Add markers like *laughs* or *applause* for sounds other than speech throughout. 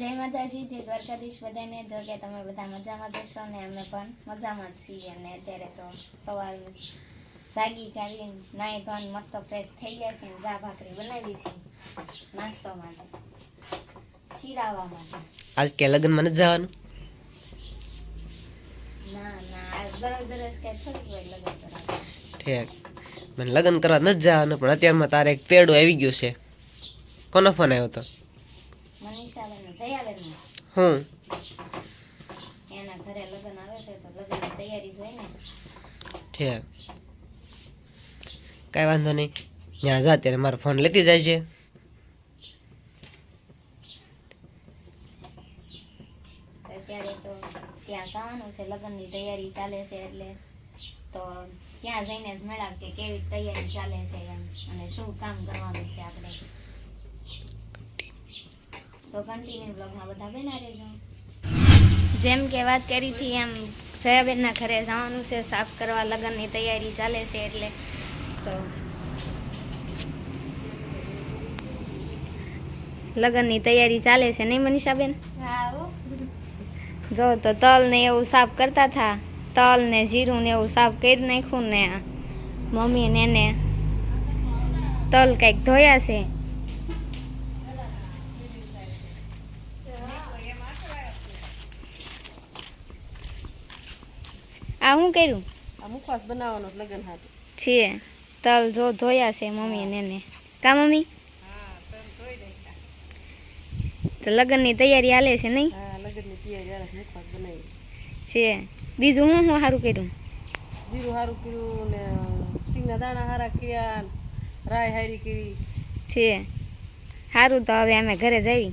જય માતાજી જય દ્વારકાધીશ બધાને. જો કે તમે બધા મજામાં જશો ને અમે પણ મજામાં છીએ. અને અત્યારે તો સવાર જાગી કાઢીને નાહી ધોઈને મસ્ત ફ્રેશ થઈ ગયા છે જા ભાખરી બનાવી છે નાસ્તો માટે શીરાવા માટે. આજ કે લગ્નમાં નથી જવાનું? ના ના આજ બરોબર દરરોજ કે થોડીક હોય લગન કરવા ઠીક. મને લગ્ન કરવા નથી જવાનું પણ અત્યારમાં તારે એક પેડો આવી ગયું છે. કોનો ફોન આવ્યો હતો મનીષાબેન એના ઘરે લગ્ન આવે છે તો લગ્નની તૈયારી જોઈ ને. ઠીક. કાંઈ વાંધો નહીં. ત્યાં જા ત્યારે મારો ફોન લેતી જાય છે અત્યારે તો ત્યાં જવાનું છે લગ્નની તૈયારી ચાલે છે એટલે તો ત્યાં જઈને જ મેળાવ કે કેવી તૈયારી ચાલે છે એમ અને શું કામ કરવાનું છે આપણે. તો કન્ટિન્યુ બ્લોગમાં બધા બેના રહેજો. જેમ કે વાત કરી હતી એમ જયાબેનના ઘરે જવાનું છે સાફ કરવા લગ્નની તૈયારી ચાલે છે એટલે તો લગ્નની તૈયારી ચાલે છે નહીં મનીષાબેન? જો તો તલ ને એવું સાફ કરતા હતા તલ ને જીરું ને એવું સાફ કરી નાખ્યું ને મમ્મી ને એને તલ કંઈક ધોયા છે. આ શું કર્યું? આ મુખવાસ બનાવવાનો લગ્ન છે. તલ જો ધોયા છે મમ્મી ને એને. કા મમ્મી? તો લગ્નની તૈયારી હાલે છે નહીં? લગ્નની તૈયારી હાલે છે, મુખવાસ બનાવી. છે. બીજું હું હું સારું કર્યું? જીરું સારું કર્યું ને સિંગના દાણા હારા કર્યા રાય હારી કરી. છે. સારું તો હવે અમે ઘરે જઈ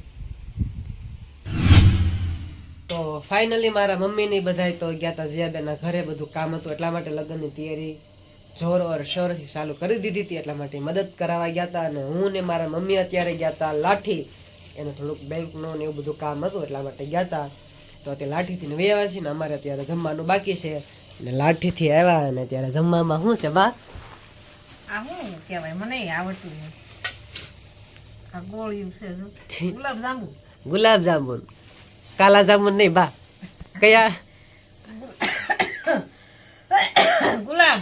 તો ફાઇનલી મારા મમ્મી બધાય બધા તો ગયા હતા જીયાબેનના ઘરે બધું કામ હતું એટલા માટે લગ્નની તૈયારી જોર ઓર શોરથી ચાલુ કરી દીધી હતી એટલા માટે મદદ કરાવવા ગયા હતા અને હું ને મારા મમ્મી અત્યારે ગયા હતા લાઠી. એનું થોડુંક બેંકનું ને એવું બધું કામ હતું એટલા માટે ગયા હતા તો તે લાઠીથી ને આવ્યા છે ને અમારે અત્યારે જમવાનું બાકી છે. અને લાઠીથી આવ્યા અને ત્યારે જમવામાં શું છે બા? આ શું કહેવાય? મને આવડતું નહીં આ ગોળિયું છે ગુલાબ જાંબુ. ગુલાબ જાંબુન કાલા જામુન નહીં બા કયા ગુલાબ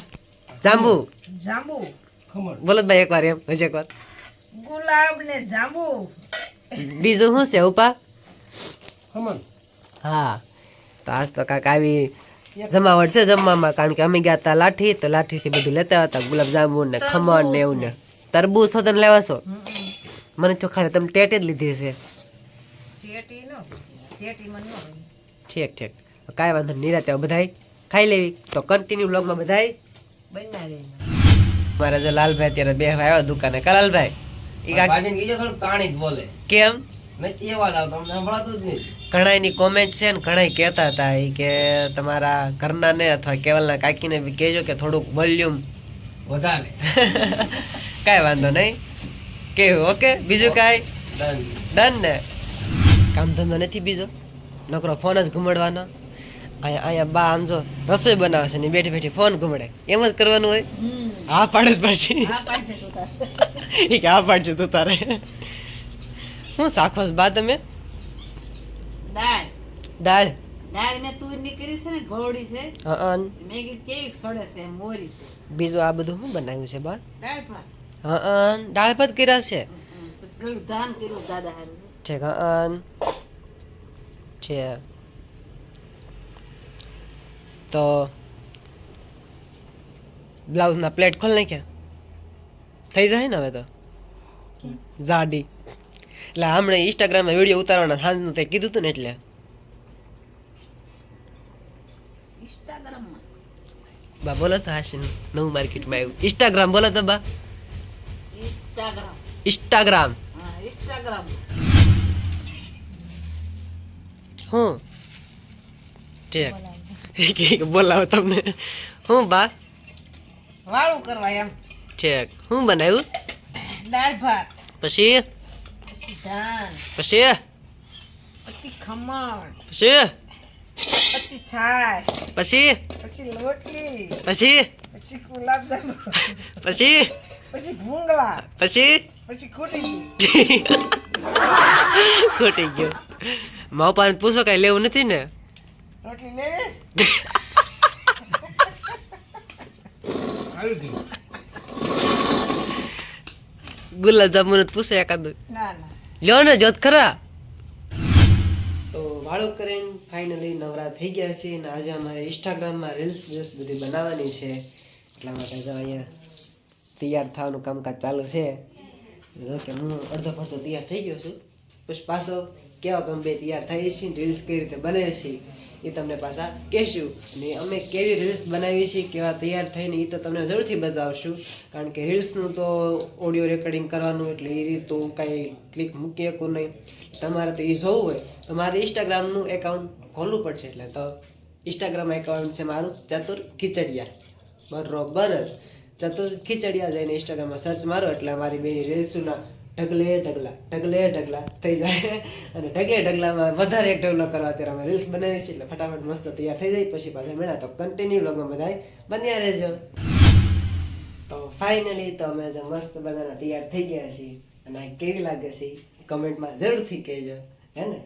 જાંબુ જાંબુ બોલો ભાઈ ભાઈ એકવાર એમ હજી એકવાર ગુલાબ ને જાંબુ બીજું શું છે ઉપા હા તો આજ તો કાંક આવી જમાવટ છે જમવામાં કારણ કે અમે ગયા હતા લાઠી તો લાઠીથી બધું લેતા હતા ગુલાબ જાંબુ ને ખમણ ને એવું ને તરબૂચ તો તને લેવા છો મને તો ખાલી તમે ટેટ જ લીધી છે ઠીક ઠીક. કાંઈ વાંધો નહીં નિરાતે બધાય. ખાઈ લેવી. તો કન્ટિન્યુ બ્લોગમાં બધાય. બનાવી મારા જો લાલભાઈ અત્યારે બે આવ્યા દુકાને. કા લાલભાઈ? ઈ કાંઈક ભાભીને કીધું થોડુંક તાણી જ બોલે. કેમ? નથી એવા જ આવતા અમને સંભળાતું જ નહીં. ઘણાની કોમેન્ટ છે ને ઘણા કહેતા હતા એ કે તમારા ઘરના ને અથવા કેવલના કાકીને બી કહેજો કે થોડુંક વોલ્યુમ વધારે. *laughs* કાંઈ વાંધો નહીં. કેવું ઓકે બીજું કાંઈ? ડન ડન ને? કામ ધંધો નથી બીજો. નકરો ફોન જ ઘુમાડવાનો અહીંયા અહીંયા બા આમ જો રસોઈ બનાવે છે ને બેઠી બેઠી ફોન ઘુમાડે એમ જ કરવાનું હોય? હા પાડે જ પછી. એ કે હા પાડશે તું તારે. હું શાખોસ બા તમે? દાળ. દાળ. દાળ ને તું નીકળી છે ને ઘોડી છે. હં મેં કીધું કેવી સડે છે મોરી છે. બીજું આ બધું શું બનાવ્યું છે બા? દાળ ભાત. હં દાળ ભાત કર્યા છે? હમ, ધાન કર્યું દાદા હારું. હં છે. તો બ્લાઉઝના પ્લેટ ખોલ નાખ્યા. થઈ જાય ને હવે તો? જાડી. એટલે હમણાં ઇન્સ્ટાગ્રામમાં વીડિયો ઉતારવાના સાંજનું તે કીધું હતું ને એટલે. બા બોલો તો હાશી નવું માર્કેટમાં આવ્યું. ઇન્સ્ટાગ્રામ બોલો તો બા. ઇન્સ્ટાગ્રામ ઇન્સ્ટાગ્રામ ઇન્સ્ટાગ્રામ હું? ઠીક. બોલાવો તમને. હું બા? વાળું કરવા એમ. ઠીક. હું બનાવ્યું? દાળ ભાત. પછી? પછી ધાન. પછી? પછી ખમણ. પછી? પછી છાશ. પછી? પછી લોટલી. પછી? પછી ગુલાબજાંબુ. પછી? પછી ભૂંગળા. પછી? પછી ખોટી ગયું. ખોટી ગયો. મા પપ્પાને પૂછો કઈ લેવું નથી ને? રોટલી લેવીશ? ગુલાબ જાંબુ પૂછો એકાદું. ના ના. લ્યો ને જોત ખરા. તો વાળો કરીને ફાઇનલી નવરા થઈ ગયા છે અને આજે અમારે ઇન્સ્ટાગ્રામમાં રીલ્સ રીલ્સ બધી બનાવવાની છે. એટલા માટે જો અહીંયા તૈયાર થવાનું કામકાજ ચાલુ છે. જો કે હું અડધો પડધો તૈયાર થઈ ગયો છું. પછી પાછો કેવા ગમે તૈયાર થઈએ છીએ રીલ્સ કઈ રીતે બનાવીએ છીએ એ તમને પાછા કહેશું. અને અમે કેવી રીલ્સ બનાવીએ છીએ, કેવા તૈયાર થઈને એ તો તમને જરૂરથી બતાવશું. કારણ કે રીલ્સનું તો ઓડિયો રેકોર્ડિંગ કરવાનું એટલે એ તો કાંઈ ક્લિક મૂકી શકું નહીં. તમારે તો એ જોવું હોય. તો મારે ઇન્સ્ટાગ્રામનું એકાઉન્ટ ખોલવું પડશે એટલે તો ઇન્સ્ટાગ્રામ એકાઉન્ટ છે મારું, ચતુર ખીચડિયા. બરોબર જ. ચતુર ખીચડિયા જઈને ઇન્સ્ટાગ્રામમાં સર્ચ મારો એટલે અમારી બે રીલ્સના ઢગલે ઢગલા ઢગલે ઢગલા થઈ જાય. અને ઢગલે ઢગલામાં વધારે એક ઢગલો કરવા અત્યારે અમે રીલ્સ બનાવીએ છીએ એટલે ફટાફટ મસ્ત તૈયાર થઈ જાય. પછી પાછા મળ્યા તો કન્ટિન્યુ લોગમાં બધાય બન્યા રહેજો. તો ફાઇનલી તો અમે જે મસ્ત બધાના તૈયાર થઈ ગયા છીએ. અને આ કેવી લાગે છે કમેન્ટમાં જરૂરથી કહેજો. હે ને?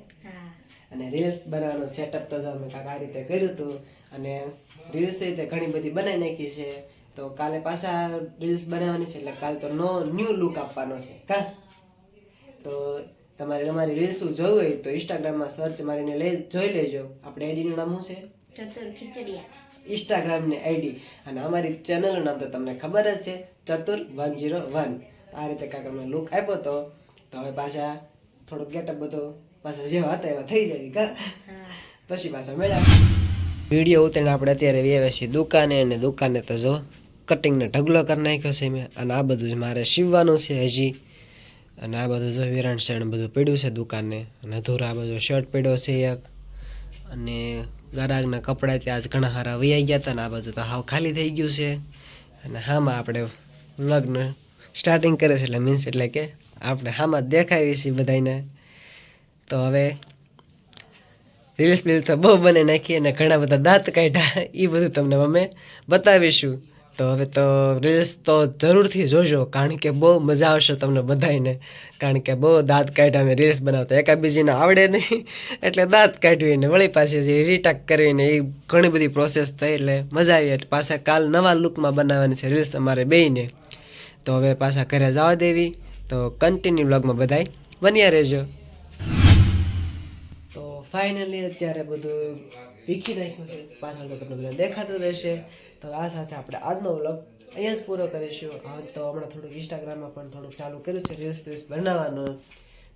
અને રીલ્સ બનાવવાનું સેટઅપ તો જો અમે કાંક આ રીતે કર્યું હતું. અને રીલ્સ રીતે ઘણી બધી બનાવી નાખી છે. તો કાલે પાછા રીલ્સ બનાવવાની છે એટલે કાલે તો નો ન્યૂ લુક આપવાનો છે. કા? તો તમારે તમારી રીલ્સ જોવું હોય તો ઇન્સ્ટાગ્રામમાં સર્ચ મારીને લઈ જોઈ લેજો. આપણે આઈડીનું નામ શું છે? ચતુર ખીચડિયા. ઇન્સ્ટાગ્રામની આઈડી અને અમારી ચેનલનું નામ તો તમને ખબર જ છે ચતુર વન જીરો વન. આ રીતે કાંક અમે લુક આપ્યો તો તો હવે પાછા થોડો ગેટઅપ બધો પાછા જેવા હતા એવા થઈ જાય કા? પછી પાછા મેળા. વીડિયો ઉતરીને આપણે અત્યારે વ્યવસ્થિત દુકાને અને દુકાને તો જો કટિંગને ઢગલો કરી નાખ્યો છે મેં. અને આ બધું જ મારે સીવવાનું છે હજી. અને આ બધું જો વિરાણ શેણ બધું પડ્યું છે દુકાને. અને અધૂરા આ બધો શર્ટ પડ્યો છે એક. અને ગરાગના કપડાં ત્યાં જ ઘણા સારા વૈયા ગયા હતા ને આ બધું તો હાવ ખાલી થઈ ગયું છે. અને હામાં આપણે લગ્ન સ્ટાર્ટિંગ કરે છે એટલે મીન્સ એટલે કે આપણે હામાં દેખાવી છીએ બધાને તો હવે રીલ્સ બીલ્સ તો બહુ બને નાખી અને ઘણા બધા દાંત કાઢ્યા. એ બધું તમને અમે બતાવીશું. તો હવે તો રીલ્સ તો જરૂરથી જોજો, કારણ કે બહુ મજા આવશે તમને બધાને કારણ કે બહુ દાંત કાઢ્યા અમે રીલ્સ બનાવતા. એકાબીજીને આવડે નહીં, એટલે દાંત કાઢવીને, વળી પાછી જે રીટેક કરવીને એ ઘણી બધી પ્રોસેસ થઈ એટલે મજા આવી. એટલે પાછા કાલ નવા લુકમાં બનાવવાની છે રીલ્સ અમારે બેયને. તો હવે પાછા ઘરે જવા દેવી. તો કન્ટિન્યુ બ્લોગમાં બધાય બન્યા રહેજો. તો ફાઇનલી અત્યારે બધું વીખી નાખ્યું છે પાછળ તો તમને બધા દેખાતું રહેશે તો આ સાથે આપણે આજનો વ્લોગ અહીંયા જ પૂરો કરીશું. હવે તો હમણાં થોડુંક ઇન્સ્ટાગ્રામમાં પણ થોડુંક ચાલુ કર્યું છે રીલ્સ રીલ્સ બનાવવાનું.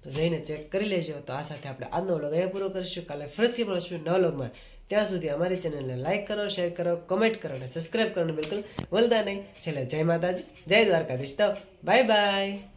તો જઈને ચેક કરી લેજો. તો આ સાથે આપણે આજનો વ્લોગ અહીંયા પૂરો કરીશું. કાલે ફરીથી મળશું નવ વ્લોગમાં ત્યાં સુધી અમારી ચેનલને લાઇક કરો શેર કરો કમેન્ટ કરો અને સબસ્ક્રાઈબ કરવાનું બિલકુલ ભૂલતા નહીં. છેલ્લે જય માતાજી, જય દ્વારકાધીશ. તો બાય બાય